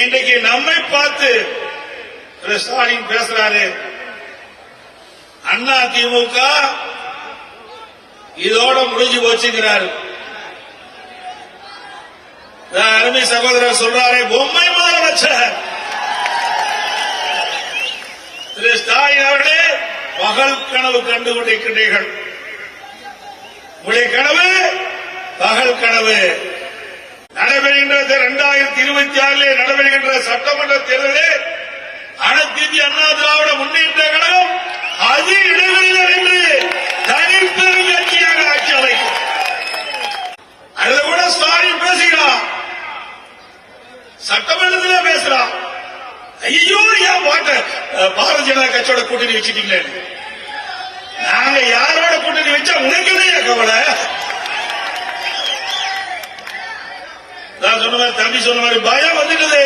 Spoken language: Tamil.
இன்றைக்கு நம்மை பார்த்து திரு ஸ்டாலின் பேசுறாரு. அண்ணா திமுக இதோட முடிஞ்சு போச்சுங்கிறாரு. அருமை சகோதரர் சொல்றாரே பொம்மை முதலமைச்சர். திரு ஸ்டாலின் அவர்களே பகல் கனவு கண்டு கொண்டிருக்கின்றீர்கள் உங்களுடைய கனவு பகல் கனவு. நடைபெறுகின்ற இரண்டாயிரத்தி இருபத்தி ஆறிலே நடைபெறுகின்ற சட்டமன்ற தேர்தலில் அனைத்து இந்திய அண்ணா திராவிட முன்னேற்ற கழகம் அது இடங்களில் என்று தனிப்பெரும் கட்சியாக ஆட்சி அமைக்கும். அதுல கூட ஸ்டாலின் பேசுகிறான். சட்டமன்றத்தில் பேசுறான் ஐயோ ஏன் பாட்ட பாரதிய ஜனதா கட்சியோட கூட்டணி வச்சுட்டீங்களே? நாங்க யாரோட கூட்டணி வச்சா உனக்கு கவலை சொன்ன மாதிரி தம்பி சொன்ன மாதிரி பயம் வந்துட்டது.